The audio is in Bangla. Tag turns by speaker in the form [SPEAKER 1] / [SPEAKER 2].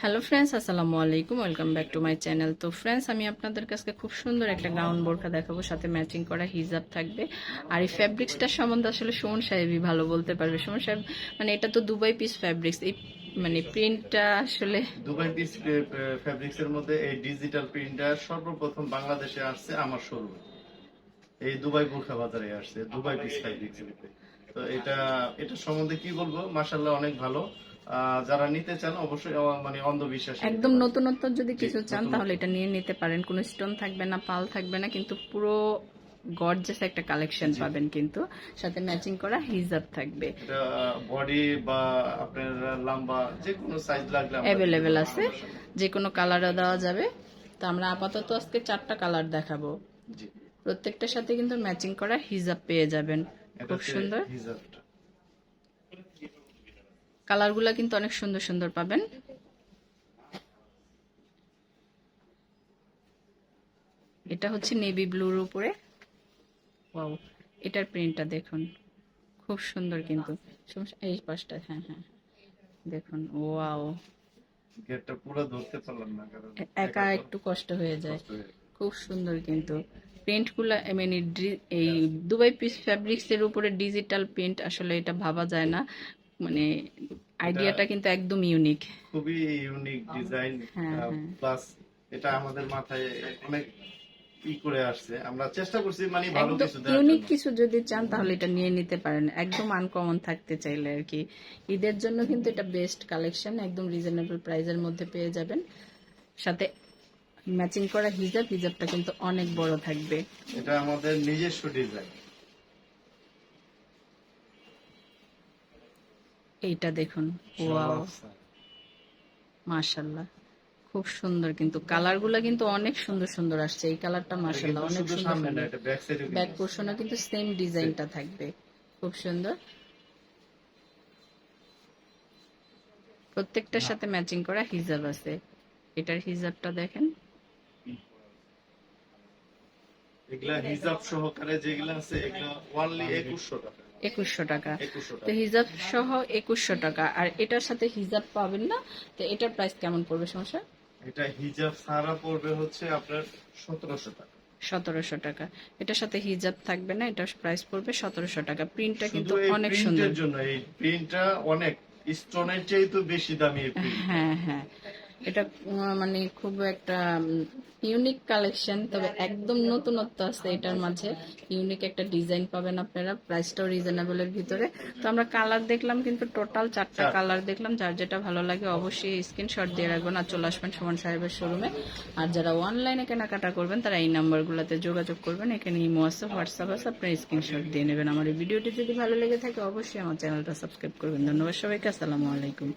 [SPEAKER 1] হ্যালো ফ্রেন্ডস আসসালামু আলাইকুম welcome back to my channel তো ফ্রেন্ডস আমি আপনাদের কাছে খুব সুন্দর একটা গাউন বোরখা দেখাবো, সাথে ম্যাচিং করা হিজাব থাকবে। আর এই ফ্যাব্রিক্সটার সম্বন্ধে আসলে সুমন সাহেবই ভালো বলতে পারবে। সুমন সাহেব মানে এটা তো দুবাই পিস ফ্যাব্রিক্স এই মানে প্রিন্টটা আসলে
[SPEAKER 2] দুবাই পিস ফ্যাব্রিক্স এর মধ্যে এই ডিজিটাল প্রিন্টার সর্বপ্রথম বাংলাদেশে আসছে আমার শোরুমে এই দুবাই বোরখা বাজারে আসছে, দুবাই পিস ফ্যাব্রিক্স তো এটা এটা সম্বন্ধে কি বলব? মাশাল্লাহ অনেক ভালো। যারা নিতে চান অবশ্যই মানে অন্ধবিশ্বাস
[SPEAKER 1] একদম নতুনত্ব যদি কিছু চান তাহলে এটা নিয়ে নিতে পারেন। কোনো স্টোন থাকবে না পাল থাকবে না কিন্তু পুরো গর্জাস একটা কালেকশন পাবেন কিন্তু। সাথে ম্যাচিং করা হিজাব থাকবে।
[SPEAKER 2] বডি বা আপনার লম্বা যে কোনো সাইজ লাগলে
[SPEAKER 1] অ্যাভেলেবেল আছে। যে কোনো কালারও দেওয়া যাবে। তো আমরা আপাতত আজকে চারটা কালার দেখাবো। প্রত্যেকটার সাথে কিন্তু ম্যাচিং করা হিজাব পেয়ে যাবেন। খুব সুন্দর।
[SPEAKER 2] হিজাবটা
[SPEAKER 1] কালারগুলো কিন্তু অনেক সুন্দর সুন্দর পাবেন। এটা হচ্ছে নেভি ব্লুর উপরে। ওয়াও এটার প্রিন্টটা দেখুন। খুব সুন্দর কিন্তু। সমস্যা- এই পাশটা হ্যাঁ হ্যাঁ। দেখুন ওয়াও
[SPEAKER 2] গেটটা পুরো ধরতে পারলাম না কারণ
[SPEAKER 1] একা একটু কষ্ট হয়ে যায়। খুব সুন্দর কিন্তু। প্রিন্টগুলো মানে এই দুবাই পিস ফ্যাব্রিক্স এর উপরে ডিজিটাল প্রিন্ট আসলে এটা ভাবা যায় না। মানে আইডিয়াটা কিন্তু একদম ইউনিক
[SPEAKER 2] খুবই ইউনিক ডিজাইন। প্লাস এটা আমাদের মাথায় অনেক ই করে আসছে। আমরা চেষ্টা করছি মানে ভালো কিছু
[SPEAKER 1] ইউনিক কিছু যদি চান তাহলে এটা নিয়ে নিতে পারেন। একদম আনকমন থাকতে চাইলে আর কি। ঈদের জন্য কিন্তু এটা বেস্ট কালেকশন একদম রিজনেবল প্রাইসের মধ্যে পেয়ে যাবেন। সাথে ম্যাচিং করা হিজাব হিজাবটা কিন্তু অনেক বড় থাকবে।
[SPEAKER 2] এটা আমাদের নিজস্ব ডিজাইন
[SPEAKER 1] এইটা দেখুন। ওয়াও। মাশাল্লাহ খুব সুন্দর কিন্তু। কালারগুলো কিন্তু অনেক সুন্দর সুন্দর আসছে। এই কালারটা মাশাল্লাহ অনেক সুন্দর
[SPEAKER 2] ব্যাক সাইডে
[SPEAKER 1] পোর্শনে কিন্তু। সেম ডিজাইনটা থাকবে। খুব সুন্দর। প্রত্যেকটার সাথে ম্যাচিং করা হিজাব আছে। এটার হিজাবটা দেখেন।
[SPEAKER 2] এগুলা হিজাব সহকারে যেগুলা আছে এগুলা ওয়ানলি একুশশো টাকা।
[SPEAKER 1] একুশশো টাকা। তো হিজাব সহ একুশশো টাকা। আর এটার সাথে হিজাব পাবেন না? তো এটার প্রাইস কেমন পড়বে সমস্যা?
[SPEAKER 2] এটা হিজাব সারা পড়বে হচ্ছে আপনার সতেরোশো টাকা।
[SPEAKER 1] সতেরোশো টাকা। এটার সাথে হিজাব থাকবে না এটার প্রাইস পড়বে সতেরোশো টাকা। প্রিন্টটা কিন্তু অনেক সুন্দর।
[SPEAKER 2] জন্য এই প্রিন্টটা অনেক স্টোনের চেয়ে তো বেশি দামি
[SPEAKER 1] হ্যাঁ হ্যাঁ। এটা মানে খুব একটা ইউনিক কালেকশন তবে একদম নতুনত্ব আছে এটার মাঝে। ইউনিক একটা ডিজাইন পাবেন আপনারা প্রাইসটাও রিজনেবল এর ভিতরে। তো আমরা কালার দেখলাম কিন্তু টোটাল চারটা কালার দেখলাম যার যেটা ভালো লাগে অবশ্যই স্ক্রিনশট দিয়ে রাখবেন আর চলে আসবেন সুমন সাহেবের শোরুমে আর যারা অনলাইনে কেনাকাটা করবেন তারা এই নাম্বারগুলোতে যোগাযোগ করবেন এখানে ইমো আছে হোয়াটসঅ্যাপ আছে আপনার স্ক্রিনশট দিয়ে নেবেন। আমার এই ভিডিওটি যদি ভালো লেগে থাকে অবশ্যই আমার চ্যানেলটা সাবস্ক্রাইব করবেন। ধন্যবাদ সবাইকে আসসালামু আলাইকুম।